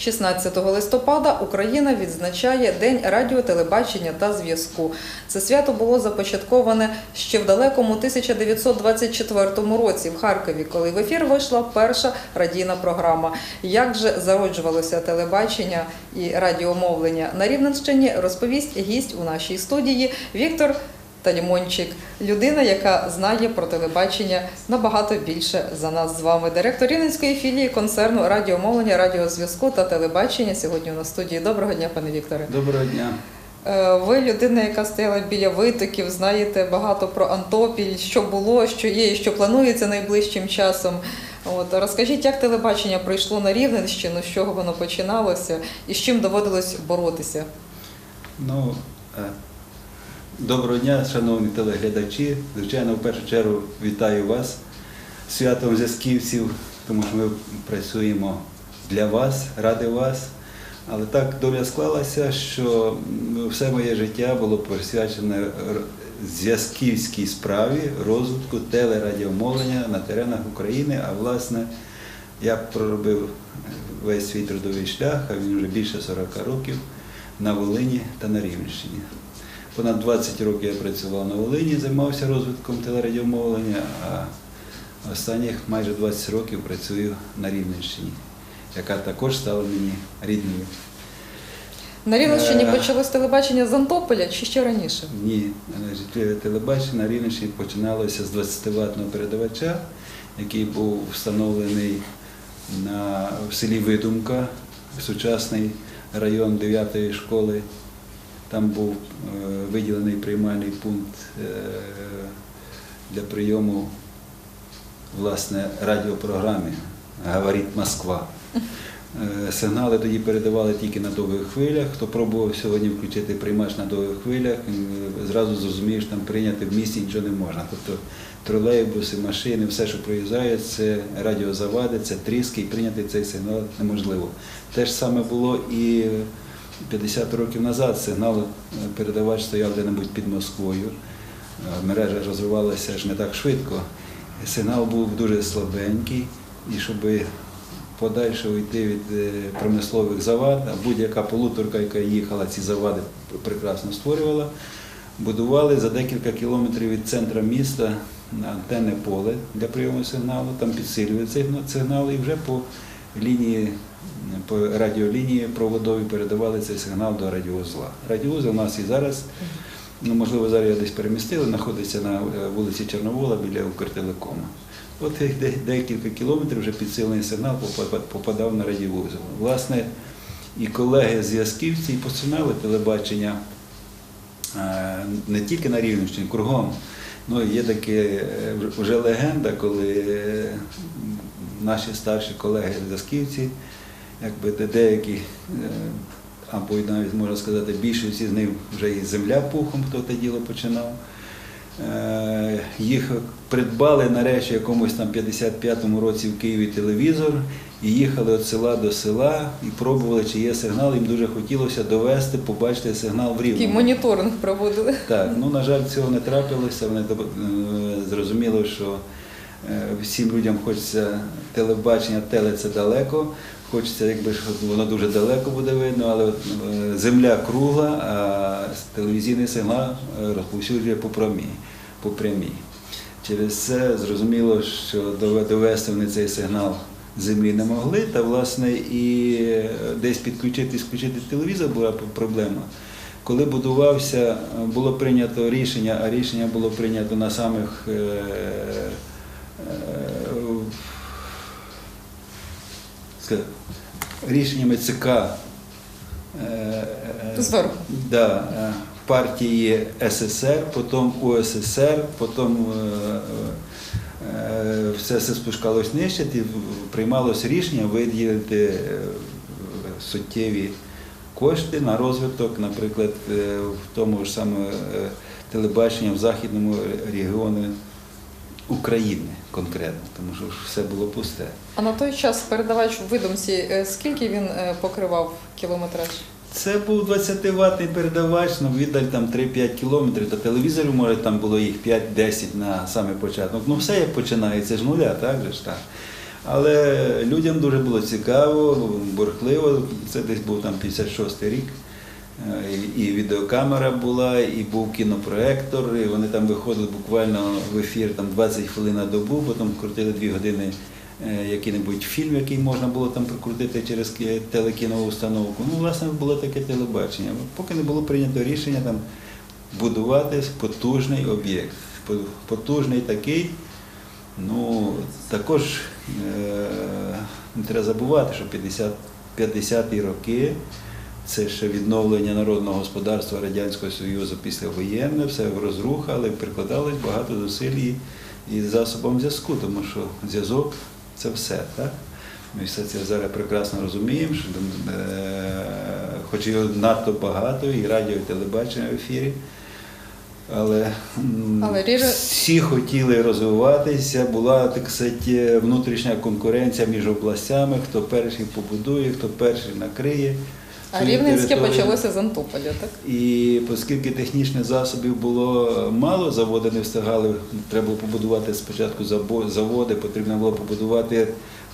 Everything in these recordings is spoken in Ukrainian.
16 листопада Україна відзначає День радіо, телебачення та зв'язку. Це свято було започатковане ще в далекому 1924 році в Харкові, коли в ефір вийшла перша радійна програма. Як же зароджувалося телебачення і радіомовлення на Рівненщині, розповість гість у нашій студії Віктор Талімончик, людина, яка знає про телебачення набагато більше за нас з вами. Директор Рівненської філії концерну радіомовлення, радіозв'язку та телебачення. Сьогодні у нас студії. Доброго дня, пане Вікторе. Доброго дня. Е, Ви людина, яка стояла біля витоків, знаєте багато про Антопіль, що було, що є і що планується найближчим часом. От розкажіть, як телебачення прийшло на Рівненщину, з чого воно починалося і з чим доводилось боротися? Ну, е, доброго дня, шановні телеглядачі. Звичайно, в першу чергу вітаю вас святом зв'язківців, тому що ми працюємо для вас, ради вас. Але так доля склалася, що все моє життя було присвячене зв'язківській справі розвитку телерадіомовлення на теренах України. А власне, я проробив весь свій трудовий шлях, а він вже більше 40 років на Волині та на Рівненщині. Понад 20 років я працював на Волині, займався розвитком телерадіомовлення, а останніх майже 20 років працюю на Рівненщині, яка також стала мені рідною. На Рівненщині Е. почалось телебачення з Антополя чи ще раніше? Ні, значить, телебачення на Рівненщині починалося з 20-ваттного передавача, який був встановлений на, в селі Видумка, сучасний район 9-ї школи. Там був е, виділений приймальний пункт е, для прийому власне радіопрограми Говорить Москва. Е, Сигнали тоді передавали тільки на довгих хвилях. Хто пробував сьогодні включити приймач на довгих хвилях, зразу зрозуміє, що там прийняти в місті нічого не можна. Тобто тролейбуси, машини, все, що проїжджає, це радіозавади, це тріски, і прийняти цей сигнал неможливо. Те ж саме було і 50 років назад. Сигнал е, передавач стояв де-небудь під Москвою. Е, Мережа розвивалася ж не так швидко. Сигнал був дуже слабенький, і щоб подальше уйти від е, промислових завад, а будь-яка полуторка, яка їхала, ці завади прекрасно створювала, будували за декілька кілометрів від центра міста антенне поле для прийому сигналу, там підсилює сигнал і вже по лінії, по радіолінії проводові передавали цей сигнал до радіоузла. Радіоузел у нас і зараз, ну можливо, зараз я десь перемістили, знаходиться на е, вулиці Чорновола біля Укртелекому. От де- де- декілька кілометрів вже підсилений сигнал попадав на радіовузол. Власне, і колеги зв'язківці починали телебачення е, не тільки на Рівненщині, кругом. Ну, є таке е, вже легенда, коли наші старші колеги зв'язківці, якби де- деякі, е, або навіть можна сказати, більшість з них вже і земля пухом, хто те діло починав. Е, Їх придбали нарешті в якомусь там 55-му році в Києві телевізор і їхали від села до села і пробували, чи є сигнал. Їм дуже хотілося довести, побачити сигнал в Такий Рівному. моніторинг проводили. Так, ну на жаль, цього не трапилося. Вони е, зрозуміли, що всім людям хочеться телебачення, теле це далеко. Хочеться, якби воно дуже далеко буде видно, але е, земля кругла, а телевізійний сигнал е, розповсюджує по прямій. По прямій. Через це зрозуміло, що довести вони цей сигнал землі не могли, та власне і е, десь підключити, включити телевізор була проблема. Коли будувався, було прийнято рішення, а рішення було прийнято на самих рішеннями ЦК е, е, Зверху. Да, е, партії СССР, потім УССР, потім все це спускалось нижче, і приймалось рішення виділити суттєві кошти на розвиток, наприклад, в тому ж саме телебачення в західному регіоні України конкретно, тому що все було пусте. А на той час передавач в видумці, е, скільки він е, покривав кілометраж? Це був 20-ваттний передавач, ну віддаль там 3-5 кілометрів, до телевізорів, може, там було їх 5-10 на саме початок. Ну все як починається з нуля, так же ж так. Але людям дуже було цікаво, бурхливо. Це десь був там 56-й рік. Е, І відеокамера була, і був кінопроектор, і вони там виходили буквально в ефір там 20 хвилин на добу, потім крутили 2 години е, який-небудь фільм, який можна було там прокрутити через телекінову установку. Ну, власне, було таке телебачення. Поки не було прийнято рішення там будувати потужний об'єкт. Потужний такий. Ну, також е, не треба забувати, що 50-ті роки це ще відновлення народного господарства Радянського Союзу післявоєнне, все в розрух, але прикладалось багато зусиль і, і засобом зв'язку, тому що зв'язок це все. Так? Ми все це зараз прекрасно розуміємо, що е, хоч його надто багато, і радіо, і телебачення в ефірі. Але, Але всі хотіли розвиватися, була так сказати, внутрішня конкуренція між областями, хто перший побудує, хто перший накриє. А Рівненське почалося з Антополя, так? І оскільки технічних засобів було мало, заводи не встигали, треба було побудувати спочатку заводи, потрібно було побудувати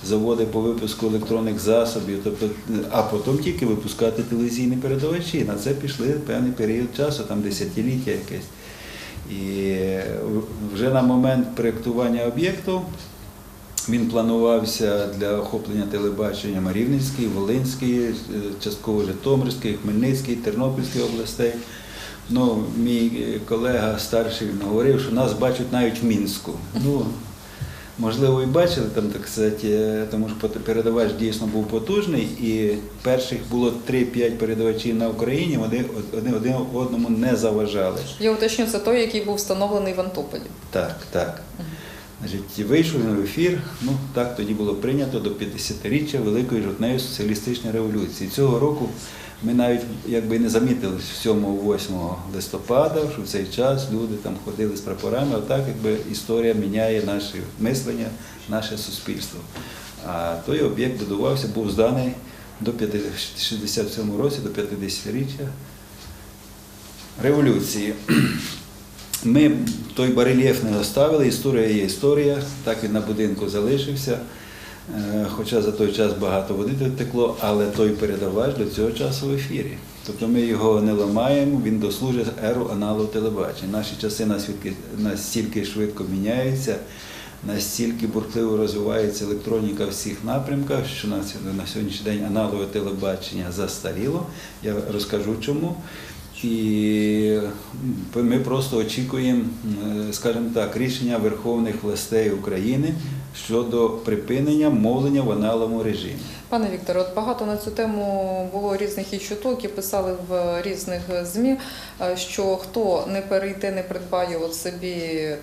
заводи по випуску електронних засобів, тобто, а потім тільки випускати телевізійні передавачі. На це пішли певний період часу, там десятиліття якесь. І вже на момент проєктування об'єкту він планувався для охоплення телебачення Рівненської, Волинської, е, частково Житомирської, Хмельницької, Тернопільської областей. Ну, мій е, колега старший він говорив, що нас бачать навіть в Мінську. Ну, можливо, і бачили там, так сказати, е, тому що передавач дійсно був потужний, і перших було 3-5 передавачів на Україні, вони один, один одному не заважали. Я уточню, це той, який був встановлений в Антополі. Так, так. Значить, вийшов він в ефір. Ну так тоді було прийнято до 50-річчя Великої жовтневої соціалістичної революції. Цього року ми навіть якби не замітили 7-8 листопада, що в цей час люди там ходили з прапорами. Отак, якби історія міняє наше мислення, наше суспільство. А той об'єкт будувався, був зданий до 67 році, до 50-річчя революції. Ми той барельєф не оставили, історія є історія, так він на будинку залишився. Е, Хоча за той час багато води текло, але той передавач до цього часу в ефірі. Тобто ми його не ламаємо, він дослужить еру аналогу телебачення. Наші часи настільки, швидко міняються, настільки бурхливо розвивається електроніка в всіх напрямках, що на сьогоднішній день аналогове телебачення застаріло. Я розкажу чому. І ми просто очікуємо, е, скажімо так, рішення Верховних властей України щодо припинення мовлення в аналоговому режимі. Пане Вікторе, от багато на цю тему було різних і чуток, і писали в різних ЗМІ, е, що хто не перейде, не придбає от собі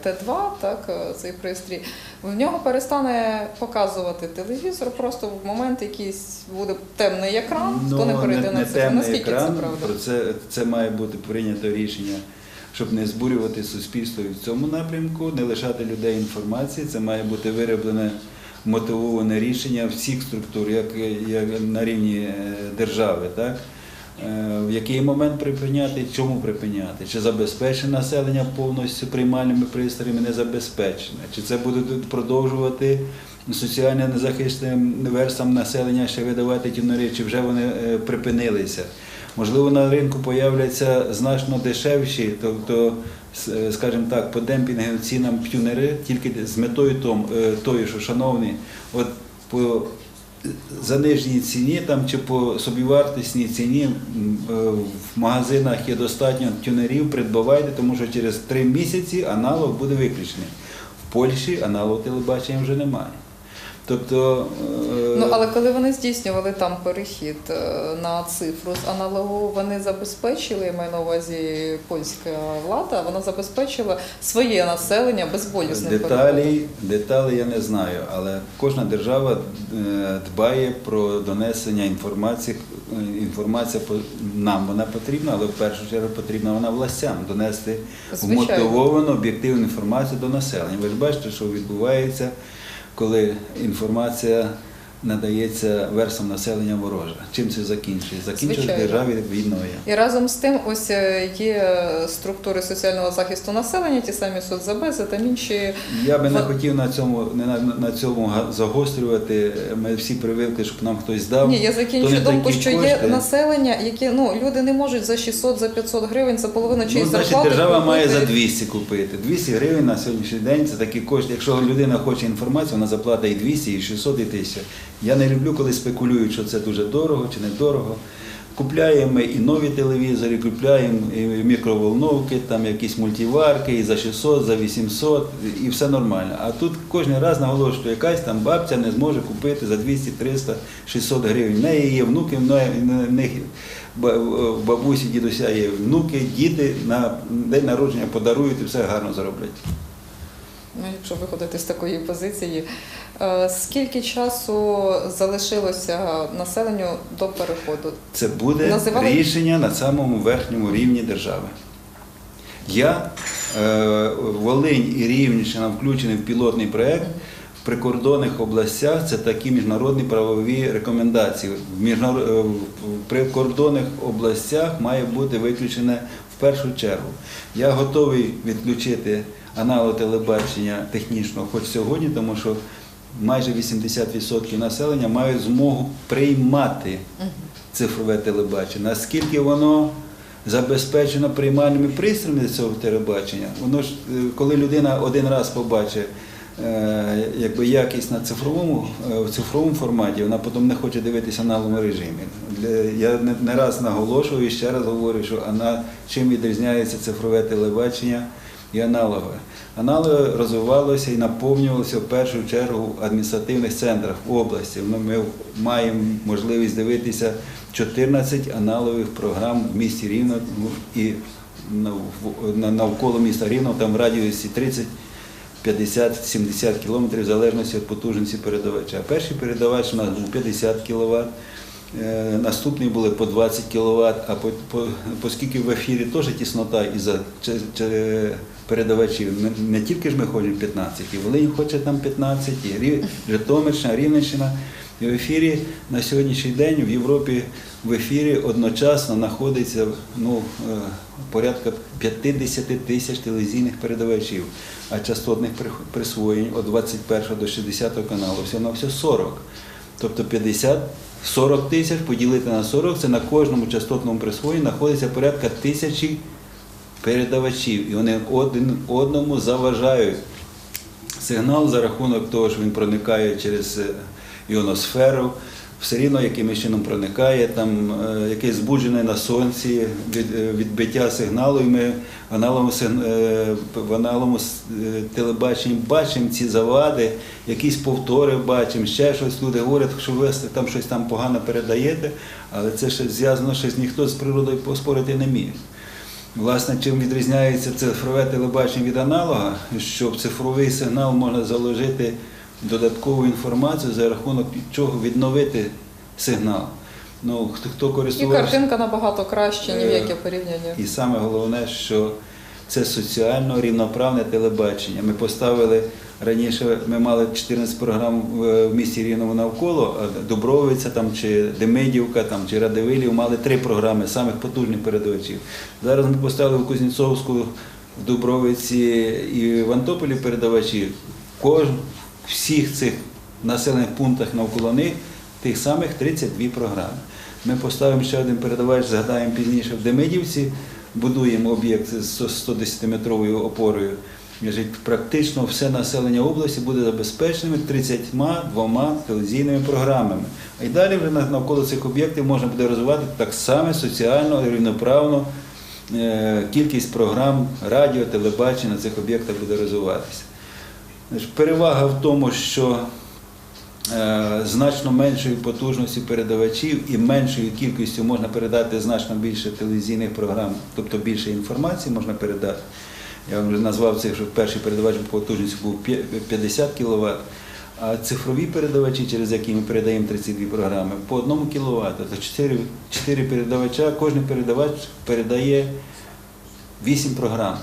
Т2, так, е, цей пристрій, в нього перестане показувати телевізор, просто в момент якийсь буде темний екран, хто не перейде на це. Ну, Наскільки екран, це правда? Про це, це має бути прийнято рішення, щоб не збурювати суспільство і в цьому напрямку, не лишати людей інформації. Це має бути вироблене мотивоване рішення всіх структур, як, як на рівні е, держави. Так? Е, В який момент припиняти, чому припиняти? Чи забезпечене населення повністю приймальними пристроями не забезпечене? Чи це будуть продовжувати соціально незахищеним верствам населення ще видавати тюнери, чи вже вони е, припинилися? Можливо, на ринку появляться значно дешевші, тобто, е, скажімо так, по демпінговим цінам тюнери, тільки з метою е, тою, що шановні, от по заниженій ціні там, чи по собівартісній ціні е, в магазинах є достатньо тюнерів, придбавайте, тому що через три місяці аналог буде виключений. В Польщі аналог телебачення вже немає. Тобто, е, Ну, але коли вони здійснювали там перехід е, на цифру з аналогу, вони забезпечили, я маю на увазі польська влада, вона забезпечила своє населення безболісним переходом. Деталі, деталі я не знаю, але кожна держава е, дбає про донесення інформації. Інформація нам вона потрібна, але в першу чергу потрібна вона властям донести вмотивовану об'єктивну інформацію до населення. Ви ж бачите, що відбувається, коли інформація надається верствам населення ворожа. Чим це закінчує? Закінчує в Звичайно. державі війною. І разом з тим, ось е, є структури соціального захисту населення, ті самі соцзабези та інші. Я би не хотів на цьому не на, на цьому загострювати. Ми всі привикли, щоб нам хтось дав. Ні, я закінчу думку, що є населення, які ну люди не можуть за 600, за 500 гривень, за половину Ну, чиїсь значить, зарплати. держава має за 200 купити. 200 гривень на сьогоднішній день це такі кошти. Якщо людина хоче інформацію, вона заплатить і 200, і 600, і 1000. Я не люблю, коли спекулюють, що це дуже дорого чи недорого. Купляємо і нові телевізори, купляємо і мікроволновки, там якісь мультиварки, і за 600, за 800, і все нормально. А тут кожен раз наголошую, що якась там бабця не зможе купити за 200, 300, 600 гривень. В неї є внуки, в них бабусі, дідуся є внуки, діти на день народження подарують і все гарно зароблять. Ну, якщо виходити з такої позиції, Е, скільки часу залишилося населенню до переходу? Це буде Називали- рішення на самому верхньому рівні держави. Я, е, Волинь і Рівненщина включені в пілотний проєкт. В прикордонних областях це такі міжнародні правові рекомендації. В, міжнар- е, в прикордонних областях має бути виключене в першу чергу. Я готовий відключити аналог телебачення технічного хоч сьогодні, тому що майже 80% населення мають змогу приймати цифрове телебачення. Наскільки воно забезпечено приймальними пристроями цього телебачення, воно ж, е, коли людина один раз побачить е, якби якість на цифровому, е, в цифровому форматі, вона потім не хоче дивитися в аналоговому режимі. Я не, раз наголошую і ще раз говорю, що ана, чим відрізняється цифрове телебачення і аналогове. Аналогове розвивалося і наповнювалося в першу чергу в адміністративних центрах в області. Ми, маємо можливість дивитися 14 аналогових програм в місті Рівно і навколо міста Рівно, там в радіусі 30 50-70 кілометрів в залежності від потужності передавача. Перший передавач у нас був 50 кВт, наступні були по 20 кВт, а по, по, оскільки в ефірі теж тіснота че- че- передавачів, не, тільки ж ми хочемо 15, і Волинь хоче там 15, і Житомирщина, Рівненщина. І в ефірі на сьогоднішній день в Європі в ефірі одночасно знаходиться ну, е, порядка 50 тисяч телевізійних передавачів, а частотних присвоєнь від 21 до 60 каналу всього на все 40. Тобто 50, 40 тисяч поділити на 40, це на кожному частотному присвоєнні знаходиться порядка тисячі передавачів. І вони один одному заважають. Сигнал за рахунок того, що він проникає через е, іоносферу, все рівно якимось чином проникає, там е, якесь збуджене на сонці від, е, відбиття сигналу, і ми в аналогому, сиг- е, в е, телебаченні бачимо ці завади, якісь повтори бачимо, ще щось. Люди говорять, що ви там щось там погано передаєте, але це ще зв'язано, що ніхто з природою поспорити не міг. Власне, чим відрізняється цифрове телебачення від аналога, що цифровий сигнал можна заложити додаткову інформацію за рахунок чого відновити сигнал. Ну, хто, хто І картинка набагато краще, ні в Е, яке порівняння. І саме головне, що це соціально рівноправне телебачення. Ми поставили раніше, ми мали 14 програм в місті Рівному навколо, а Дубровиця там, чи Демидівка там, чи Радивилів мали три програми самих потужних передавачів. Зараз ми поставили в Кузнєцовську, в Дубровиці і в Антополі передавачі. Кож, всіх цих населених пунктах навколо них тих самих 32 програми. Ми поставимо ще один передавач, згадаємо пізніше в Демидівці, будуємо об'єкт з 110-метровою опорою. Практично все населення області буде забезпеченими 32 телевізійними програмами. А й далі вже навколо цих об'єктів можна буде розвивати так само соціально, і рівноправно е, кількість програм радіо, телебачення на цих об'єктах буде розвиватися. Перевага в тому, що е, значно меншою потужністю передавачів і меншою кількістю можна передати значно більше телевізійних програм, тобто більше інформації можна передати. Я вже назвав цих, що перший передавач по потужністю був 50 кВт, а цифрові передавачі, через які ми передаємо 32 програми, по 1 кВт. Тобто 4, 4 передавача, кожен передавач передає 8 програм.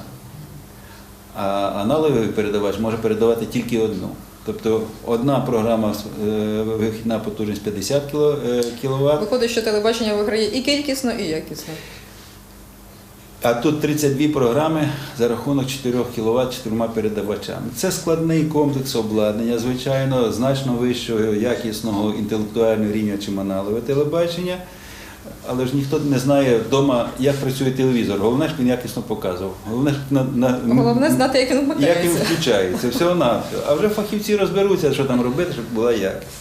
А аналоговий передавач може передавати тільки одну. Тобто одна програма е, вихідна потужність 50 кВт, Виходить, що телебачення виграє і кількісно, і якісно. а тут 32 програми за рахунок 4 кВт чотирма передавачами. Це складний комплекс обладнання, звичайно, значно вищого якісного інтелектуального рівня, чим аналогове телебачення. Але ж ніхто не знає вдома, як працює телевізор. Головне, щоб він якісно показував. Головне, щоб на, на, Головне знати, як він як він включається, всього на А вже фахівці розберуться, що там робити, щоб була якість.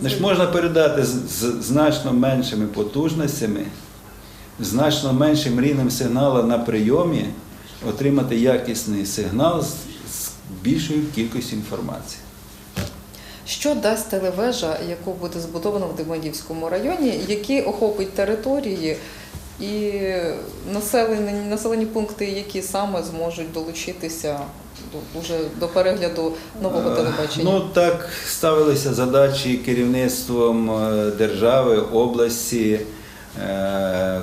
Значить, можна передати з, з значно меншими потужностями, значно меншим рівнем сигналу на прийомі, отримати якісний сигнал з, з більшою кількістю інформації. Що дасть телевежа, яку буде збудовано в Демидівському районі, які охопить території і населені, населені пункти, які саме зможуть долучитися до, уже до перегляду нового Е, телебачення? Ну так ставилися задачі керівництвом е, держави, області. Е,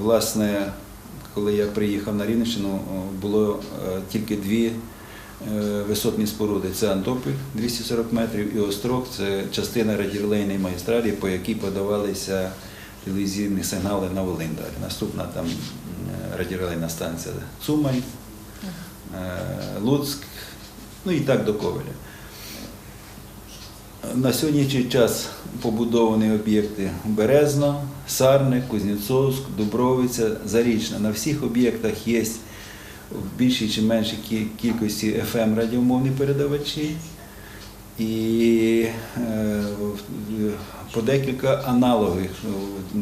Власне, коли я приїхав на Рівненщину, було тільки дві висотні споруди. Це Антопіль 240 метрів і Острог це частина радіолейної магістралі, по якій подавалися телевізійні сигнали на Волиндар. Наступна там м, радіолейна станція Цумань. Е, Луцьк, ну і так до Ковеля. На сьогоднішній час побудовані об'єкти Березна, Сарник, Кузнєцовськ, Дубровиця, Зарічна. На всіх об'єктах є в більшій чи меншій кількості FM радіомовні передавачі і е, по декілька аналогових, ну,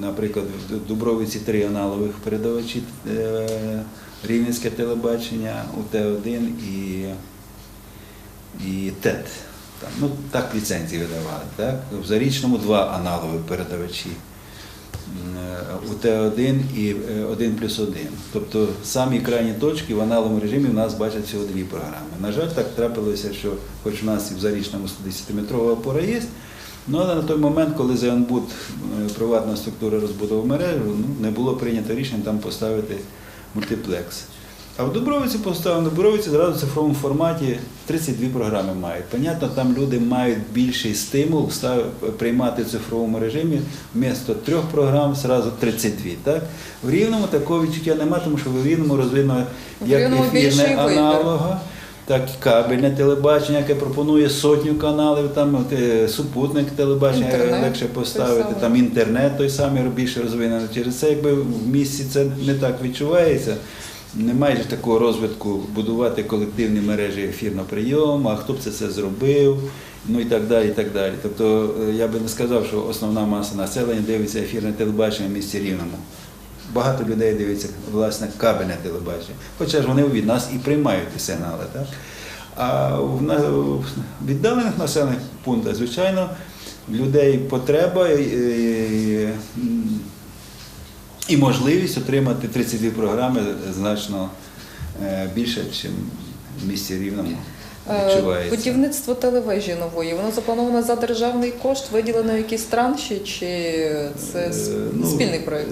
наприклад, в Дубровиці три аналогових передавачі е, Рівненське телебачення, УТ-1 і, і ТЕТ. Там, ну, так ліцензії видавали. Так? В Зарічному два аналогові передавачі. М, УТ-1 і е, 1 плюс 1. Тобто самі крайні точки в аналому режимі в нас бачать всього дві програми. На жаль, так трапилося, що хоч у нас і в Зарічному 110-метрова опора є, Ну, але на той момент, коли ЗНБУД, е, приватна структура розбудову мережу, ну, не було прийнято рішення там поставити мультиплекс. А в Дубровиці поставили, в Дубровиці зразу в цифровому форматі 32 програми мають. Понятно, там люди мають більший стимул приймати в цифровому режимі вмісто трьох програм зразу 32. Так? В Рівному такого відчуття немає, тому що в Рівному розвинено як ефірне аналога, так і кабельне телебачення, яке пропонує сотню каналів, там от, е, супутник телебачення Інтернет легше поставити, там інтернет той самий більше розвинений. Через це якби в місті це не так відчувається. Немає ж такого розвитку будувати колективні мережі ефірного прийому, а хто б це все зробив, ну і так далі. і так далі. Тобто е, я би не сказав, що основна маса населення дивиться ефірне телебачення в місті Рівному. Багато людей дивиться власне кабельне телебачення. Хоча ж вони від нас і приймають ті сигнали. Так? А в віддалених населених пунктах, звичайно, людей потреба і, і, і можливість отримати 32 програми значно е, більше, ніж в місті Рівному Е, відчувається. Будівництво телевежі нової, воно заплановано за державний кошт, виділено якісь транші, чи це Е, ну, спільний проєкт?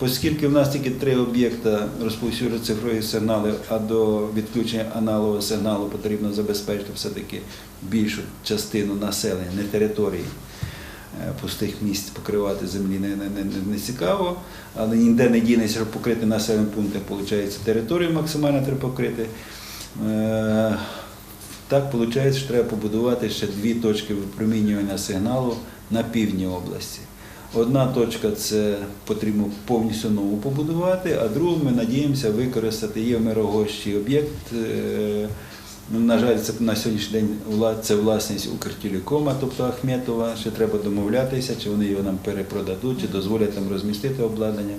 Оскільки в нас тільки три об'єкта розповсюджують цифрові сигнали, а до відключення аналогового сигналу потрібно забезпечити все-таки більшу частину населення, не території пустих місць покривати землі не, не, не, не цікаво, але ніде не дінеться, щоб покрити населені пункти, виходить, територію максимально треба покрити. Е, Так виходить, що треба побудувати ще дві точки випромінювання сигналу на півдні області. Одна точка це потрібно повністю нову побудувати, а другу ми надіємося використати. Є в Мирогощі об'єкт. Ну, На жаль, це на сьогоднішній день це власність Укртелекома, тобто Ахметова. Ще треба домовлятися, чи вони його нам перепродадуть, чи дозволять там розмістити обладнання,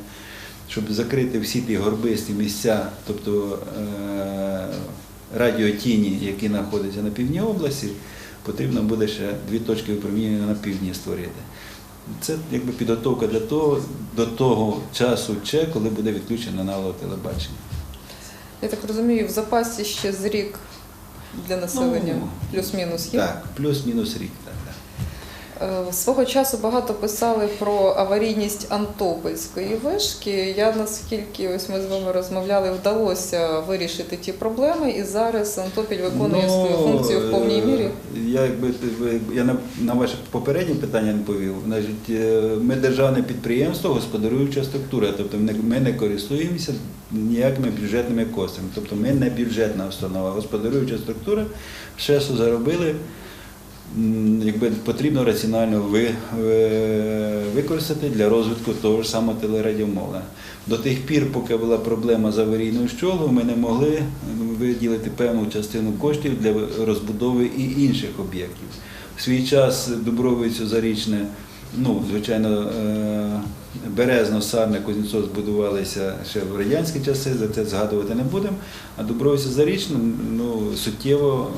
щоб закрити всі ті горбисті місця, тобто е, радіотіні, які знаходяться на півдні області, потрібно буде ще дві точки випромінювання на півдні створити. Це якби підготовка для того, до того часу, че, коли буде відключено аналогове телебачення. Я так розумію, в запасі ще з рік для населення, Ну, плюс-мінус є. Так, плюс-мінус рік. Е, Свого часу багато писали про аварійність Антопольської вишки. Я наскільки ось ми з вами розмовляли, вдалося вирішити ті проблеми, і зараз Антопіль виконує Ну, свою функцію в повній е, мірі. Я якби я на, на ваше попереднє питання не повів. Значить, е, ми державне підприємство, господарююча структура, тобто ми не, користуємося ніякими бюджетними коштами. Тобто ми не бюджетна установа, господарююча структура, все, що заробили, якби потрібно раціонально ви, ви- використати для розвитку того ж самого телерадіомовлення. До тих пір, поки була проблема з аварійною щолою, ми не могли виділити певну частину коштів для розбудови і інших об'єктів. В свій час Дубровицю Зарічне, ну, звичайно, е, Березно, Сарне, Кузнєцов збудувалися ще в радянські часи, за це згадувати не будемо. А Дубровицю Зарічне ну, суттєво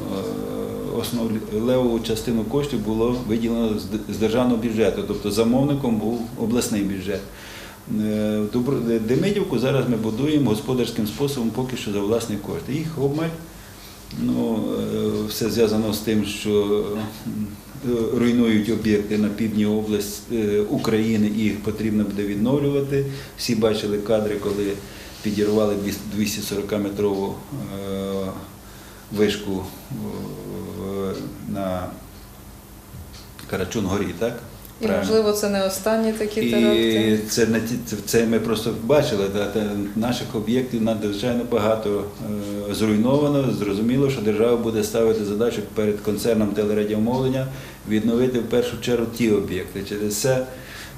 е, основну частину коштів було виділено з державного бюджету, тобто замовником був обласний бюджет. Е, Дубро- Демидівку зараз ми будуємо господарським способом поки що за власні кошти. Їх обмаль. Ну, е, все зв'язано з тим, що е, руйнують об'єкти на півдні області е, України, і їх потрібно буде відновлювати. Всі бачили кадри, коли підірвали 240-метрову е, вишку е, на Карачун-горі, так? І Правильно. можливо це не останні такі І теракти. ті- це, це ми просто бачили. Та- наших об'єктів надзвичайно багато е, зруйновано. Зрозуміло, що держава буде ставити задачу перед концерном телерадіомовлення відновити в першу чергу ті об'єкти. Через це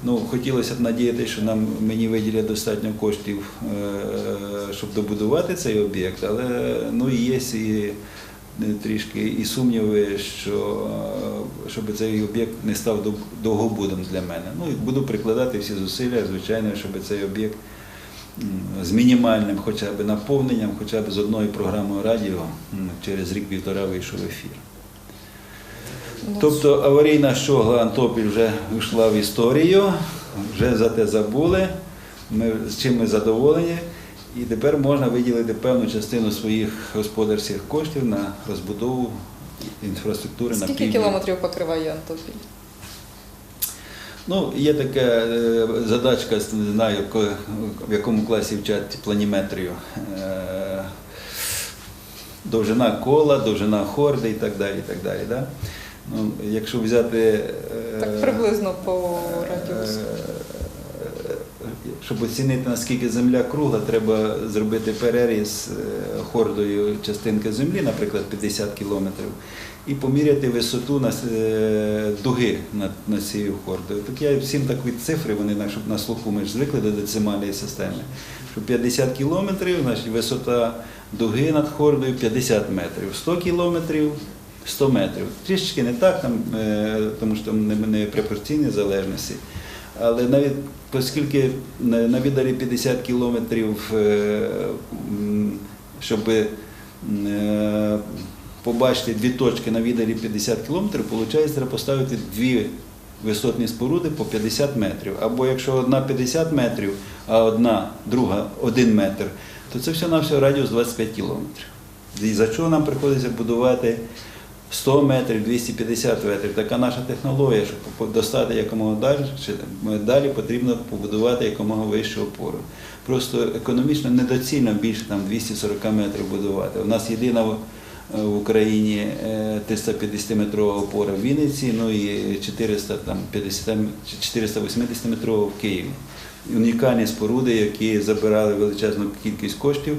ну, хотілося б надіятися, що нам мені виділять достатньо коштів, е, щоб добудувати цей об'єкт, але ну, і є і е, трішки і сумніви, що е, щоб цей об'єкт не став довгобудом для мене. Ну і буду прикладати всі зусилля, звичайно, щоб цей об'єкт з мінімальним хоча б наповненням, хоча б з одною програмою радіо через рік-півтора вийшов ефір. Тобто аварійна щогла Антопіль вже йшла в історію, вже за те забули, ми, з чим ми задоволені. І тепер можна виділити певну частину своїх господарських коштів на розбудову інфраструктури на Скільки кілометрів покриває Антопіль? Ну, є така е, задачка, не знаю, в якому класі вчать планіметрію. Е, Довжина кола, довжина хорди і так далі. І так далі да? ну, якщо взяти. е, Так приблизно по радіусу. Щоб оцінити, наскільки земля кругла, треба зробити переріз е, хордою частинки землі, наприклад, 50 кілометрів, і поміряти висоту е, дуги над, цією хордою. Так я всім так від цифри, вони щоб на слуху ми ж звикли до децимальної системи. Що 50 кілометрів, значить висота дуги над хордою 50 метрів, 100 кілометрів 100 метрів. Трішечки не так, там, е, тому що там не пропорційні залежності. Але навіть оскільки на, віддалі 50 кілометрів, е, щоб е, побачити дві точки на віддалі 50 кілометрів, виходить, треба поставити дві висотні споруди по 50 метрів. Або якщо одна 50 метрів, а одна друга 1 метр, то це все на все радіус 25 кілометрів. І за чого нам приходиться будувати 100 метрів, 250 метрів. Така наша технологія, щоб достати якомога далі, далі потрібно побудувати якомога вищу опору. Просто економічно недоцільно більше там 240 метрів будувати. У нас єдина в- в Україні е, 350-метрова опора в Вінниці, ну і 480 метрова в Києві. Унікальні споруди, які забирали величезну кількість коштів.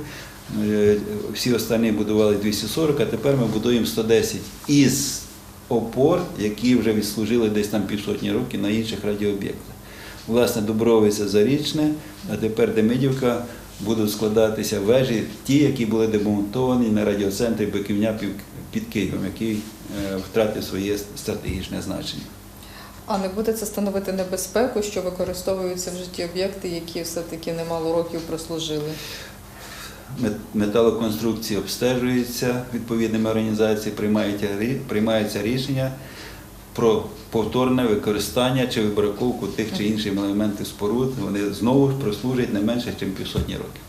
Е, Всі останні будували 240, а тепер ми будуємо 110 із опор, які вже відслужили десь там півсотні років на інших радіооб'єктах. Власне, Дубровиця Зарічне, а тепер Демидівка будуть складатися вежі, ті, які були демонтовані на радіоцентрі Биківня під- Києвом, який е, втратив своє стратегічне значення. А не буде це становити небезпеку, що використовуються в житті об'єкти, які все-таки немало років прослужили? Мет- Металоконструкції обстежуються відповідними організаціями, приймаються рішення про повторне використання чи вибраковку тих чи інших елементів споруд. Вони знову ж прослужать не менше, ніж півсотні років.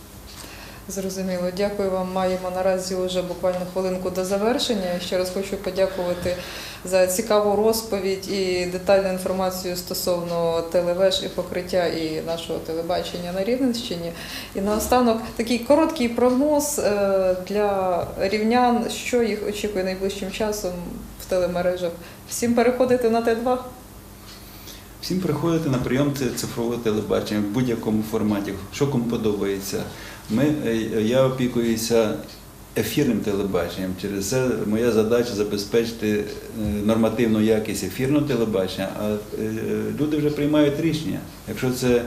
Зрозуміло, дякую вам. Маємо наразі вже буквально хвилинку до завершення. Ще раз хочу подякувати за цікаву розповідь і детальну інформацію стосовно телевеж і покриття і нашого телебачення на Рівненщині. І наостанок такий короткий прогноз е, для рівнян, що їх очікує найближчим часом в телемережах. Всім переходити на Т2? Всім приходити на прийом цифрового телебачення в будь-якому форматі, що кому подобається. Ми, е, я опікуюся ефірним телебаченням. Через це моя задача забезпечити е, нормативну якість ефірного телебачення, а е, люди вже приймають рішення. Якщо це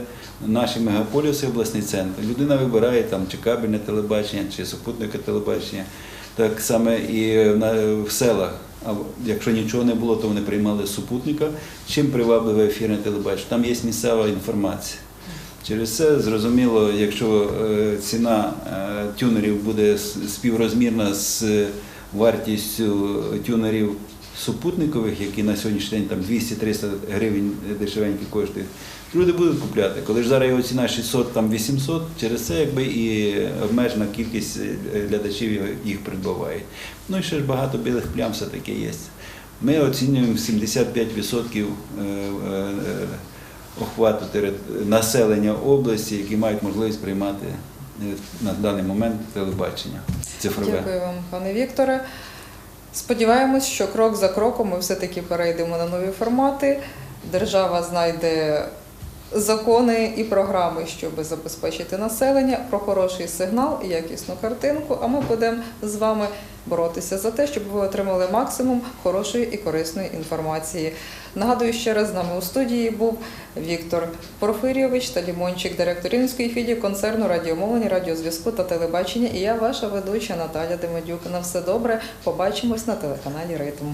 наші мегаполіси, обласний центр, людина вибирає там чи кабельне телебачення, чи супутнике телебачення. Так само і в селах. А якщо нічого не було, то вони приймали супутника. Чим привабливе ефірне телебачення? Там є місцева інформація. Через це зрозуміло, якщо е, ціна е, тюнерів буде співрозмірна з вартістю тюнерів супутникових, які на сьогоднішній день там 200-300 гривень дешевенькі коштують, люди будуть купляти. Коли ж зараз його ціна 600 там 800, через це якби і обмежена кількість е, глядачів їх придбавають. Ну і ще ж багато білих плям все-таки є. Ми оцінюємо 75% е, е, охвату населення області, які мають можливість приймати е, на даний момент телебачення цифрове. Дякую вам, пане Вікторе. Сподіваємось, що крок за кроком ми все-таки перейдемо на нові формати. Держава знайде закони і програми, щоб забезпечити населення про хороший сигнал і якісну картинку. А ми будемо з вами боротися за те, щоб ви отримали максимум хорошої і корисної інформації. Нагадую, ще раз з нами у студії був Віктор Порфирійович та Лімончик, директор Рівненської філії концерну радіомовлення, радіозв'язку та телебачення. І я, ваша ведуча Наталя Демедюк. На все добре. Побачимось на телеканалі Ритм.